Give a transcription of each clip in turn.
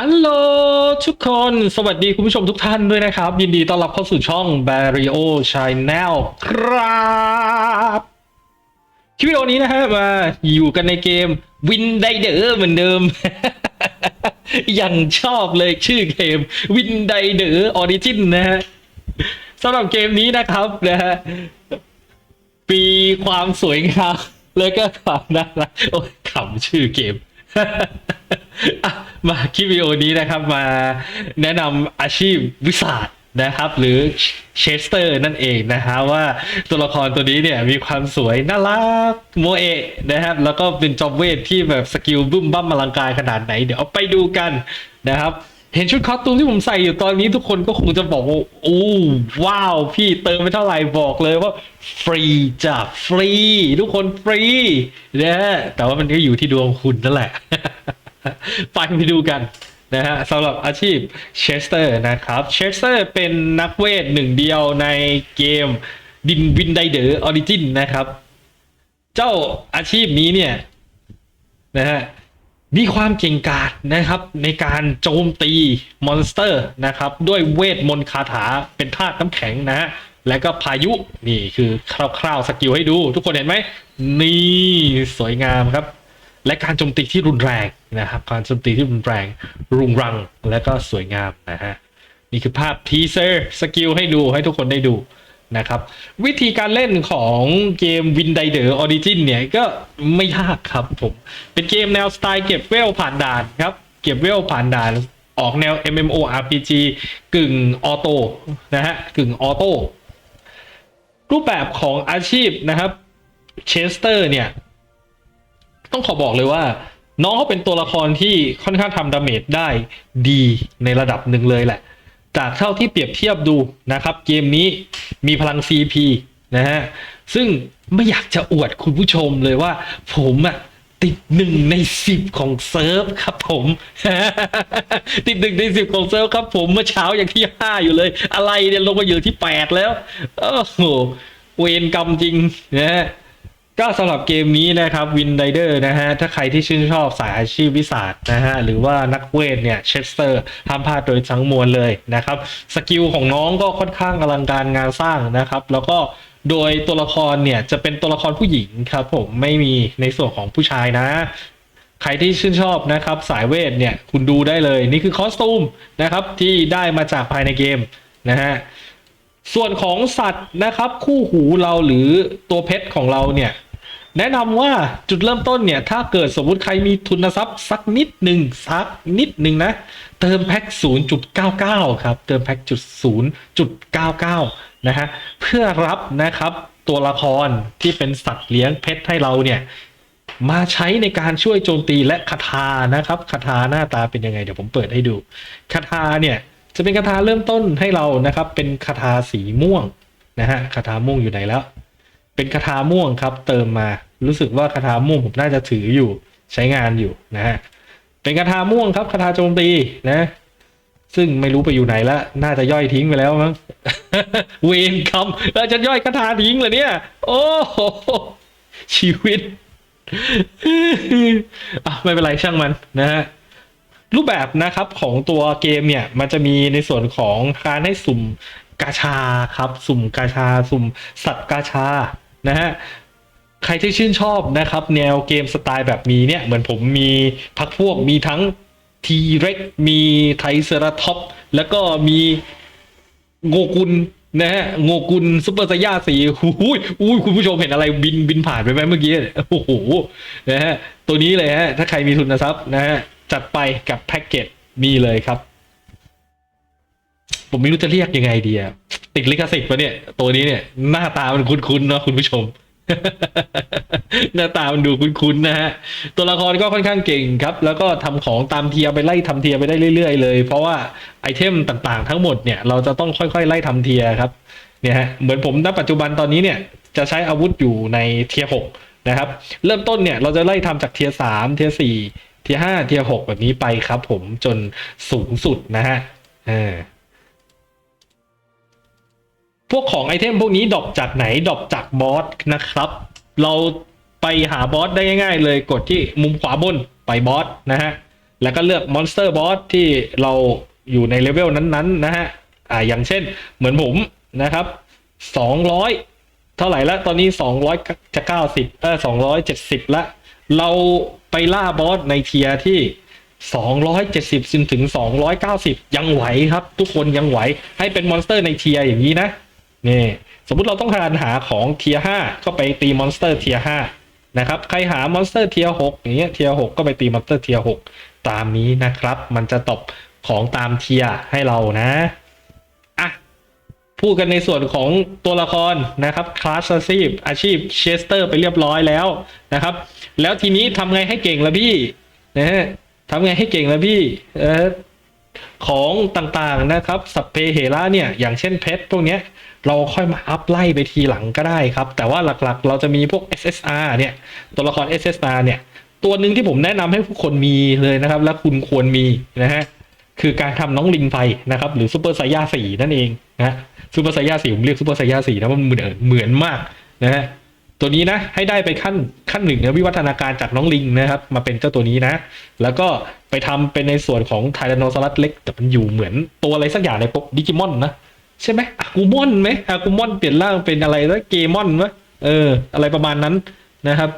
ฮัลโหลทุกคนสวัสดีคุณผู้ชมทุกท่านด้วยนะครับ ยินดีต้อนรับเข้าสู่ช่อง Barrio Channel ครับคลิปวิดีโอนี้นะฮะมาอยู่กันในเกม Win d i d e r เหมือนเดิม ยังชอบเลยชื่อเกม Win d i d e r Origin นะฮะสำหรับเกมนี้นะครับนะฮะปีความสวยงามแล้วก็ความน่ารักโอ้ยขำชื่อเกม อะมาคลิปวิดีโอนี้นะครับมาแนะนำอาชีพวิสาดนะครับ หรือเชสเตอร์นั่นเองนะฮะว่าตัวละครตัวนี้เนี่ยมีความสวยน่ารักโมเอะนะครับ แล้วก็เป็นจอมเวทที่แบบสกิลบึ้มบั้มอลังการขนาดไหน เดี๋ยวไปดูกันนะครับ เห็นชุดคอสตูมที่ผมใส่อยู่ตอนนี้ทุกคนก็คงจะบอกว่าโอ้ว้าวพี่เติมไปเท่าไหร่บอกเลยว่า ฟรีจ้ะฟรี ทุกคนฟรีนะแต่ว่ามันก็อยู่ที่ดวงคุณนั่นแหละ ไปไปดูกันนะฮะสำหรับอาชีพเชสเตอร์นะครับเชสเตอร์เป็นนักเวทหนึ่งเดียวในเกมดินวินไดเดอร์ออริจินนะครับ เจ้าอาชีพนี้เนี่ยนะฮะมีความเก่งกาจนะครับ ในการโจมตีมอนสเตอร์นะครับ ด้วยเวทมนต์คาถาเป็นธาตุน้ำแข็งนะฮะแล้วก็พายุนี่คือคร่าวๆสกิลให้ดู ทุกคนเห็นไหมนี่สวยงามครับ และการโจมตีที่รุนแรงนะครับ การโจมตีที่รุนแรง รุงรังและก็สวยงามนะฮะนี่คือภาพทีเซอร์สกิลให้ดูให้ทุกคนได้ดูนะครับ วิธีการเล่นของเกม Win d i d e r Origin เนี่ยก็ไม่ยากครับผม เป็นเกมแนวสไตล์เก็บเวลผ่านด่านครับ เก็บเวลผ่านด่านออกแนว MMORPG กึ่งออโต้นะฮะกึ่งออโต้รูปแบบของอาชีพนะครับเชสเตอร์เนี่ย ต้องขอบอกเลยว่า น้องเขาเป็นตัวละครที่ค่อนข้างทำดาเมจได้ดีในระดับหนึ่งเลยแหละ จากเท่าที่เปรียบเทียบดูนะครับ เกมนี้มีพลัง CP นะฮะ ซึ่งไม่อยากจะอวดคุณผู้ชมเลยว่า ผมอะติดหนึ่งในสิบของเซิร์ฟครับผม ติดหนึ่งในสิบของเซิร์ฟครับผมเมื่อเช้าอย่างที่ห้าอยู่เลย อะไรเนี่ยลงมาอยู่ที่แปดแล้ว โอ้โหเวรกรรมจริงนะฮะ ก็สำหรับเกมนี้นะครับวินไดเดอร์นะฮะ ถ้าใครที่ชื่นชอบสายอาชีพวิสาดนะฮะ หรือว่านักเวทเนี่ยเชสเตอร์ห้ามพลาดโดยทั้งมวลเลยนะครับ สกิลของน้องก็ค่อนข้างอลังการงานสร้างนะครับ แล้วก็โดยตัวละครเนี่ย จะเป็นตัวละครผู้หญิงครับผมไม่มีในส่วนของผู้ชายนะใครที่ชื่นชอบนะครับสายเวทเนี่ยคุณดูได้เลยนี่คือคอสตูมนะครับที่ได้มาจากภายในเกมนะฮะส่วนของสัตว์นะครับคู่หูเราหรือตัวเพชรของเราเนี่ย แนะนำว่าจุดเริ่มต้นเนี่ย ถ้าเกิดสมมุติใครมีทุนทรัพย์สักนิดหนึ่งสักนิดหนึ่งนะ เติมแพ็ก0.99 ครับ เติมแพ็กจุด0.99 นะฮะ เพื่อรับนะครับตัวละครที่เป็นสัตว์เลี้ยงเพชรให้เราเนี่ย มาใช้ในการช่วยโจมตีและคาถานะครับคาถาหน้าตาเป็นยังไง เดี๋ยวผมเปิดให้ดูคาถาเนี่ยจะเป็นคาถาเริ่มต้นให้เรานะครับ เป็นคาถาสีม่วงนะฮะคาถาม่วงอยู่ไหนแล้ว เป็นคาถาม่วงครับ เติมมา รู้สึกว่าคาถาม่วงผมน่าจะถืออยู่ใช้งานอยู่นะฮะ เป็นคาถาม่วงครับคาถาโจมตีนะ ซึ่งไม่รู้ไปอยู่ไหนแล้วน่าจะย่อยทิ้งไปแล้วมั้งเวรคำแล้วจะย่อยคาถาทิ้งเลยเนี่ย โอ้โหชีวิตอะไม่เป็นไรช่างมันนะฮะรูปแบบนะครับของตัวเกมเนี่ยมันจะมีในส่วนของการให้สุ่มกาชาครับ สุ่มกาชา สุ่มสัตว์กาชา นะฮะใครที่ชื่นชอบนะครับ แนวเกมสไตล์แบบนี้เนี่ย เหมือนผมมีพักพวกมีทั้งทีเร็กมีไทเซราท็อปแล้วก็มีโงกุลนะฮะโงกุลซุปเปอร์ไซย่าสีหูยอุ้ยคุณผู้ชมเห็นอะไรบินบินผ่านไปไหมเมื่อกี้โอ้โหนะฮะตัวนี้เลยฮะถ้าใครมีทุนทรัพย์นะฮะจัดไปกับแพ็กเกจมีเลยครับ ผมไม่รู้จะเรียกยังไงดีอะติดลิขสิทธิ์ปะเนี่ย ตัวนี้เนี่ย หน้าตามันคุ้นๆเนาะคุณผู้ชม หน้าตามันดูคุ้นๆนะฮะ ตัวละครก็ค่อนข้างเก่งครับ แล้วก็ทำของตามเทียไปไล่ทำเทียไปได้เรื่อย ๆ เลย เพราะว่าไอเทมต่างๆ ทั้งหมดเนี่ยเราจะต้องค่อยๆ ไล่ทำเทียครับ เนี่ยฮะ เหมือนผมณปัจจุบันตอนนี้เนี่ย จะใช้อาวุธอยู่ในเทียหกนะครับ เริ่มต้นเนี่ยเราจะไล่ทำจากเทียสามเทียสี่เทียห้าเทียหกแบบนี้ไปครับ ผมจนสูงสุดนะฮะ อ่า พวกของไอเทมพวกนี้ดรอปจากไหนดรอปจากบอสนะครับ เราไปหาบอสได้ง่ายๆ เลยกดที่มุมขวาบนไปบอสนะฮะ แล้วก็เลือกมอนสเตอร์บอสที่เราอยู่ในเลเวลนั้นๆนะฮะอ่าอย่างเช่นเหมือนผมนะครับ 200 เท่าไหร่ละตอนนี้ 200จะ90เออ270 ละ เราไปล่าบอสในเทียที่ 270จนถึง 290 ยังไหวครับ ทุกคนยังไหวให้เป็นมอนสเตอร์ในเทียอย่างนี้นะ นี่สมมุติเราต้องการหาของเทียร์5ก็ไปตีมอนสเตอร์เทียร์5นะครับ ใครหามอนสเตอร์เทียร์6อย่างเงี้ยเทียร์6ก็ไปตีมอนสเตอร์เทียร์6ตามนี้นะครับ มันจะตบของตามเทียให้เรานะอะพูดกันในส่วนของตัวละครนะครับคลาสอาชีพอาชีพเชสเตอร์ไปเรียบร้อยแล้วนะครับ แล้วทีนี้ทำไงให้เก่งละพี่นะฮะทำไงให้เก่งละพี่เออ ของต่างๆนะครับสัพเพเหระเนี่ยอย่างเช่นเพชรพวกเนี้ยเราค่อยมาอัพไล่ไปทีหลังก็ได้ครับ แต่ว่าหลักๆ เราจะมีพวก SSR เนี่ยตัวละคร SSR เนี่ยตัวหนึ่งที่ผมแนะนำให้ผู้คนมีเลยนะครับ และคุณควรมีนะฮะคือการทำน้องลิงไฟนะครับ หรือซูเปอร์ไซย่าสีนั่นเองนะซูเปอร์ไซย่าสีผมเรียกซูเปอร์ไซย่าสีนะมันเหมือนเหมือนมากนะฮะ ตัวนี้นะให้ได้ไปขั้นขั้นหนึ่งนะวิวัฒนาการจากน้องลิงนะครับ มาเป็นเจ้าตัวนี้นะ แล้วก็ไปทำเป็นในส่วนของไทแรนโนซอรัสเล็ก แต่มันอยู่เหมือนตัวอะไรสักอย่างในปกดิจิมอนนะใช่ไหมอากูมอนไหมอากูมอนเปลี่ยนร่างเป็นอะไรแล้วเกมอนวะเออ อะไรประมาณนั้นนะครับ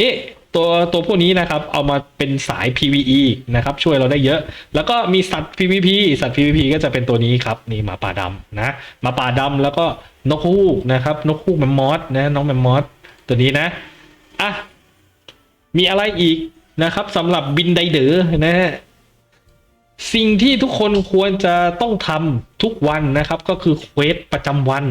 นี่ ตัวตัวพวกนี้นะครับเอามาเป็นสาย PVE นะครับช่วยเราได้เยอะ แล้วก็มีสัตว์ PVP สัตว์ PVP ก็จะเป็นตัวนี้ครับนี่หมาป่าดำนะหมาป่าดำแล้วก็นกฮูกนะครับนกฮูกแมมมอสนะน้องแมมมอสตัวนี้นะอะมีอะไรอีกนะครับสำหรับบินไดเดอร์นะฮะสิ่งที่ทุกคนควรจะต้องทำทุกวันนะครับ ก็คือเควสประจำวัน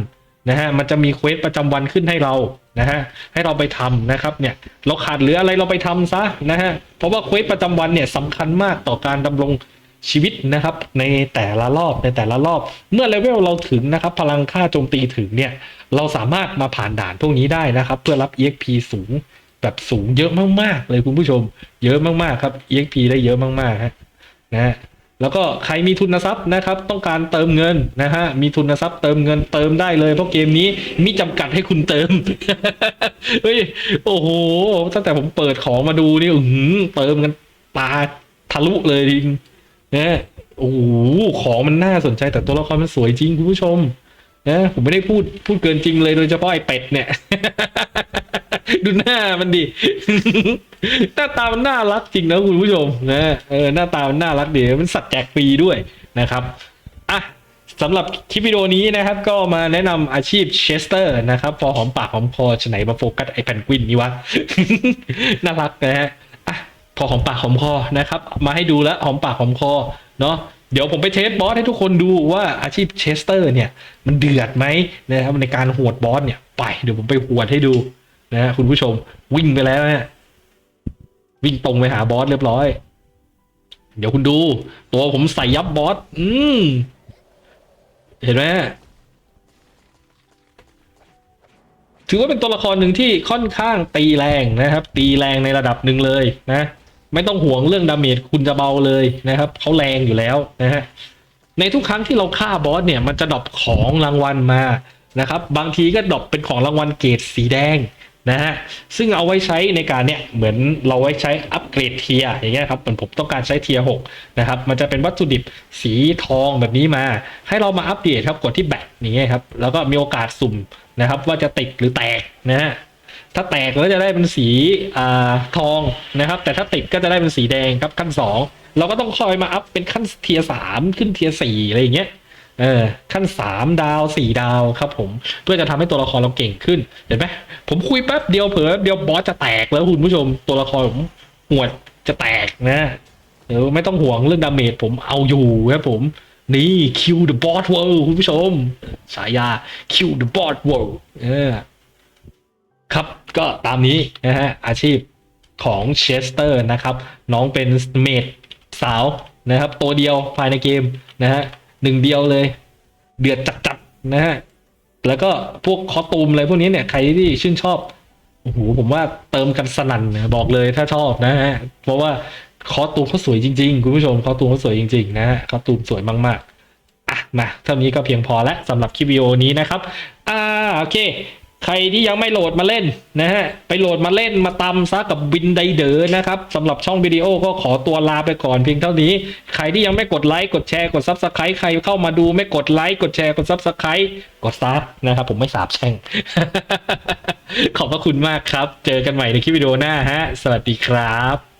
นะฮะมันจะมีเควสประจำวันขึ้นให้เรานะฮะให้เราไปทำนะครับเนี่ยเราขาดเหลืออะไรเราไปทำซะนะฮะเพราะว่าเควสประจำวันเนี่ยสำคัญมากต่อการดำรงชีวิตนะครับในแต่ละรอบในแต่ละรอบ เมื่อเลเวลเราถึงนะครับ พลังค่าโจมตีถึงเนี่ยเราสามารถมาผ่านด่านพวกนี้ได้นะครับ เพื่อรับ EXP สูงแบบสูงเยอะมากๆเลยคุณผู้ชม เยอะมากๆครับ EXP ได้เยอะมากๆฮะนะฮะ แล้วก็ใครมีทุนทรัพย์นะครับ ต้องการเติมเงินนะฮะมีทุนทรัพย์เติมเงินเติมได้เลยเพราะเกมนี้มีจำกัดให้คุณเติมเฮ้ยโอ้โหตั้งแต่ผมเปิดของมาดูนี่อื้อหือเติมกันตาทะลุเลยจริงนะโอ้โหของมันน่าสนใจแต่ตัวละครมันสวยจริงคุณผู้ชมนะผมไม่ได้พูดพูดเกินจริงเลยโดยเฉพาะไอ้เป็ดเนี่ย ดูหน้ามันดิ หน้าตามันน่ารักจริงนะคุณผู้ชมนะเออหน้าตามันน่ารักดีมันสัตว์แจกฟรีด้วยนะครับอะสำหรับคลิปวิดีโอนี้นะครับ ก็มาแนะนำอาชีพเชสเตอร์นะครับ พอหอมปากหอมคอจะไหนมาโฟกัสไอ้แพนกวินนี่วะ น่ารักนะฮะอะพอหอมปากหอมคอนะครับ มาให้ดูแล้วหอมปากหอมคอเนาะเดี๋ยวผมไปเทสบอสให้ทุกคนดูว่าอาชีพเชสเตอร์เนี่ย มันเดือดไหมนะครับในการหวดบอสเนี่ย ไปเดี๋ยวผมไปหวดให้ดู นะฮะคุณผู้ชมวิ่งไปแล้วเนี่ยวิ่งตรงไปหาบอสเรียบร้อย เดี๋ยวคุณดู ตัวผมใส่ยับบอสอืมเห็นไหมถือว่าเป็นตัวละครหนึ่งที่ค่อนข้างตีแรงนะครับ ตีแรงในระดับหนึ่งเลยนะไม่ต้องห่วงเรื่องดาเมจคุณจะเบาเลยนะครับเขาแรงอยู่แล้วนะฮะในทุกครั้งที่เราฆ่าบอสเนี่ยมันจะดรอปของรางวัลมานะครับ บางทีก็ดรอปเป็นของรางวัลเกรดสีแดง นะฮะซึ่งเอาไว้ใช้ในการเนี่ยเหมือนเราไว้ใช้อัปเกรดเทียอย่างเงี้ยครับเหมือนผมต้องการใช้เทียหกนะครับมันจะเป็นวัตถุดิบสีทองแบบนี้มา ให้เรามาอัปเดตครับกดที่แบตอย่างเงี้ยครับแล้วก็มีโอกาสสุ่มนะครับ ว่าจะติดหรือแตกนะฮะถ้าแตกก็จะได้เป็นสีอ่าทองนะครับ แต่ถ้าติดก็จะได้เป็นสีแดงครับขั้นสองเราก็ต้องคอยมาอัพเป็นขั้นเทียสามขึ้นเทียสี่อะไรอย่างเงี้ย เออขั้นสามดาวสี่ดาวครับผมเพื่อจะทำให้ตัวละครเราเก่งขึ้นเห็นไหมผมคุยแป๊บเดียวเผลอเดียวบอสจะแตกแล้วคุณผู้ชมตัวละครผมหวดจะแตกนะเดี๋ยวไม่ต้องห่วงเรื่องดาเมจผมเอาอยู่ครับผมนี่ kill the boss world คุณผู้ชมฉายา kill the boss world เออครับก็ตามนี้นะฮะอาชีพของเชสเตอร์นะครับ น้องเป็นเมดสาวนะครับ ตัวเดียวภายในเกมนะฮะ หนึ่งเดียวเลย เดือดจัดๆนะฮะแล้วก็พวกคอตูมอะไรพวกนี้เนี่ยใครที่ชื่นชอบโอ้โหผมว่าเติมกันสนั่นนะบอกเลยถ้าชอบนะฮะเพราะว่าคอตูมเขาสวยจริงๆคุณผู้ชมคอตูมเขาสวยจริงๆนะฮะคอตูมสวยมากๆอะมาเท่านี้ก็เพียงพอแล้วสำหรับคลิปวิดีโอนี้นะครับอ่าโอเค ใครที่ยังไม่โหลดมาเล่นนะฮะไปโหลดมาเล่นมาตำซะกับบินไดเดอร์นะครับสำหรับช่องวิดีโอก็ขอตัวลาไปก่อนเพียงเท่านี้ ใครที่ยังไม่กดไลค์กดแชร์กดซับสไครต์ใครเข้ามาดูไม่กดไลค์กดแชร์กดซับสไครต์กดซับนะครับผมไม่สาบแช่ง ขอบพระคุณมากครับ เจอกันใหม่ในคลิปวิดีโอหน้าฮะ สวัสดีครับ